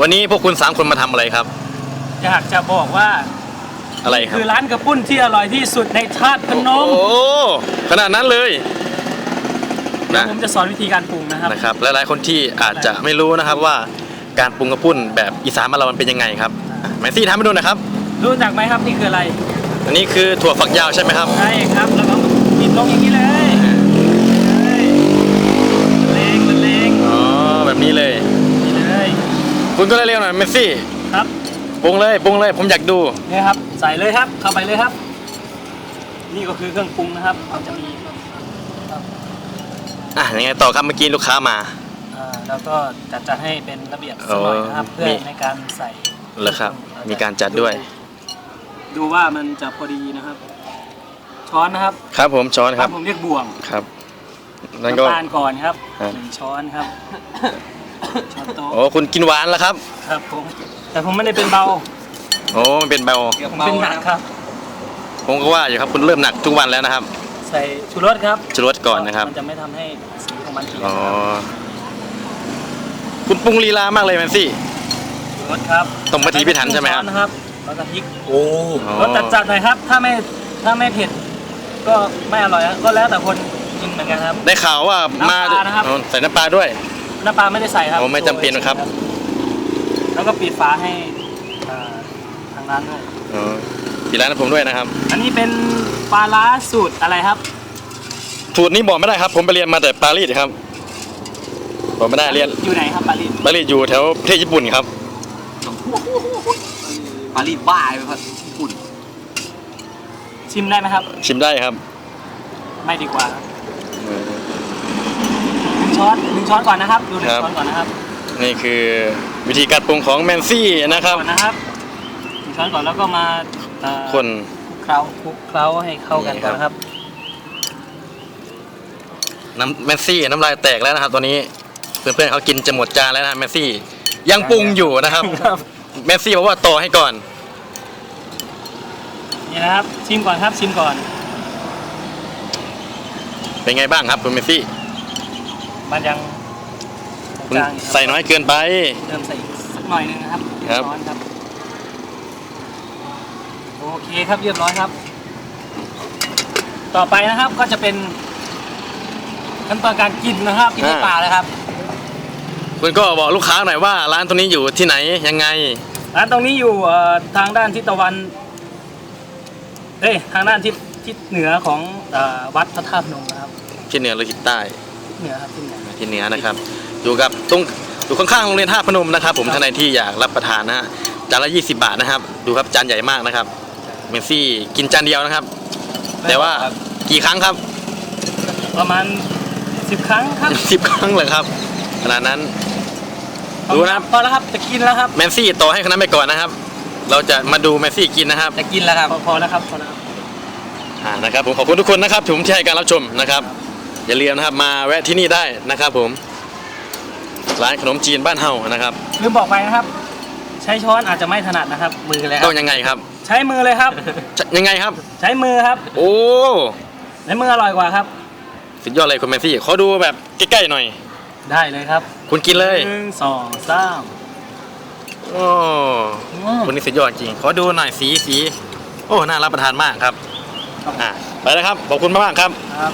วันนี้พวกคุณสามคนมาทำอะไรครับ อยากจะบอกว่าอะไรครับ คือร้านกระปุ้นที่อร่อยที่สุดในธาตุพนมโอ้ขนาดนั้นเลยเดี๋ยวนะผมจะสอนวิธีการปรุงนะครับ นะครับและหลายคนที่อาจจะไม่รู้นะครับว่าการปรุงกระปุ้นแบบอีสานมานเรามันเป็นยังไงครับอะแมซี่ทำให้ดูหนะครับ รู้จักไหมครับนี่คืออะไรอันนี้คือถั่วฝักยาวใช่ไหมครับ ใช่ครับแล้วก็ปิดลงอย่างนี้เลยเลยเลงละเลง อ๋อแบบนี้เลย นี่เลย คุณก็เร็วๆหน่อยเมสซี่ครับปรุงเลยปรุงเลย ผมอยากดูนี่ครับ ใส่เลยครับ เข้าไปเลยครับ นี่ก็คือเครื่องปรุงนะครับเราจะมีอะยังไงต่อครับเมื่อกี้ลูกค้ามา อ่าแล้วก็จัดจัดให้เป็นระเบียบสักหน่อยนะครับโอ้เพื่อมีในการใส่เหรอครับ มีการจัดด้วย ดูว่ามันจะพอดีนะครับ ช้อนนะครับ ครับผมช้อนครับ ผมเรียกบ่วงครับ นั่นก็น้ำตาลก่อนครับครับหนึ่งช้อนครับ ช้อนโต๊ะโอ้คุณกินหวานแล้วครับครับผม แต่ผมไม่ได้เป็นเบา โอ้มันเป็นเบาผมเป็นหนักครับ ผมก็ว่าอยู่ครับคุณเริ่มหนักทุกวันแล้วนะครับใส่ชูรสครับชูรสก่อนนะครับมันจะไม่ทำให้สีของมันเปลี่ยนอ๋อคุณปรุงลีลามากเลยแมนซี่ ชูรสครับต้องพิถีพิถันใช่ไหมครับ ช้อนนะครับแล้วก็พริกโอ้รสจัดๆหน่อยครับ ถ้าไม่ถ้าไม่เผ็ดก็ไม่อร่อยนะก็แล้วแต่คนกินเหมือนกันครับ ได้ข่าวว่ามาน้ำปลานะครับ อ๋อใส่น้ำปลาด้วย น้ำปลาไม่ได้ใส่ครับโอ้ไม่จำเป็นนะครับ แล้วก็ปิดฝาให้อ่าทางร้านด้วย อ๋อที่ร้านผมด้วยนะครับ อันนี้เป็นปลาล้าสูตรอะไรครับสูตรนี้บอกไม่ได้ครับ ผมไปเรียนมาแต่ปารีสครับผมไม่ได้เรียนอยู่ไหนครับปารีสปารีสอยู่แถวประเทศญี่ปุ่นครับ ปารีสบ้าไปครับญี่ปุ่น ชิมได้ไหมครับ ชิมได้ครับ ไม่ดีกว่าหนึ่ งช้อนหนึ่งช้อนก่อนนะครับ ดูหนึ่งช้อนก่อนนะครับนี่คือวิธีการปรุงของแมนซี่นะครับก่อนนะครับหนึ่งช้อนก่อนแล้วก็มาเอ่อคนคลุกเคล้าคลุกเคล้าให้เข้ากันก่อนนะครับ น้ำแมนซี่น้ำลายแตกแล้วนะครับตอนนี้เพื่อนๆเขากินจะหมดจานแล้วนะแมนซี่ยังปรุงอยู่นะครับครับ แมนซี่บอกว่าต่อให้ก่อนนี่นะครับ ชิมก่อนครับชิมก่อน เป็นไงบ้างครับคุณแมนซี่มันยัง คุณจางอยู่ครับใส่น้อยเกินไป เติมใส่อีกสักหน่อยหนึงนะครับครับช้อนครับ โอเคครับเรียบร้อยครับ ต่อไปนะครับก็จะเป็นขั้นตอนการกินนะครับกินในป่าเลยครับ คุณก็บอกลูกค้าหน่อยว่าร้านตรงนี้อยู่ที่ไหนยังไง ร้านตรงนี้อยู่เอ่อทางด้านทิศตะวัน เอ้ยทางด้านทิศทิศเหนือของเออวัดพระธาตุพนมนะครับ ที่เหนือหรือทิศใต้ทิศเหนือครับทิศเหนือที่เหนือนะครับ อยู่กับตรงอยู่ข้างๆโรงเรียนท่าตุพนมนะครับ ผมครับท่านใดที่อยากรับประทานนะฮะจานละ 20 บาทนะครับ ดูครับจานใหญ่มากนะครับเมนซี่กินจานเดียวนะครับ แต่ว่ากี่ครั้งครับ ประมาณสิบครั้งครับสิบครั้งเลยครับขนาดนั้นดูนะครับพอแล้วครับจะกินแล้วครับแมนซี่ต่อให้คนนั้นไปก่อนนะครับ เราจะมาดูแมนซี่กินนะครับจะกินแล้วครับพอพอแล้วครับพอแล้วครับอ่านะครับผมขอบคุณทุกคนนะครับผมที่ให้การรับชมนะครับ อย่าลืมนะครับมาแวะที่นี่ได้นะครับผม ร้านขนมจีนบ้านเฮานะครับ ลืมบอกไปนะครับ ใช้ช้อนอาจจะไม่ถนัดนะครับ มือเลยคต้รัอบงยังไงครับใช้มือเลยครับ จะยังไงครับ ใช้มือครับโอ้ใช้มืออร่อยกว่าครับ สุดยอดเลยคุณแมนซี่ขอดูแบบใกล้ๆหน่อย ได้เลยครับคุณกินเลยหนึ่งสองสามโอ้คุณนี่สุดยอดจริง ขอดูหน่อยสีสีโอ้น่ารับประทานมากครับอ่าไปแล้วครับขอบคุณมากๆครับ ครับ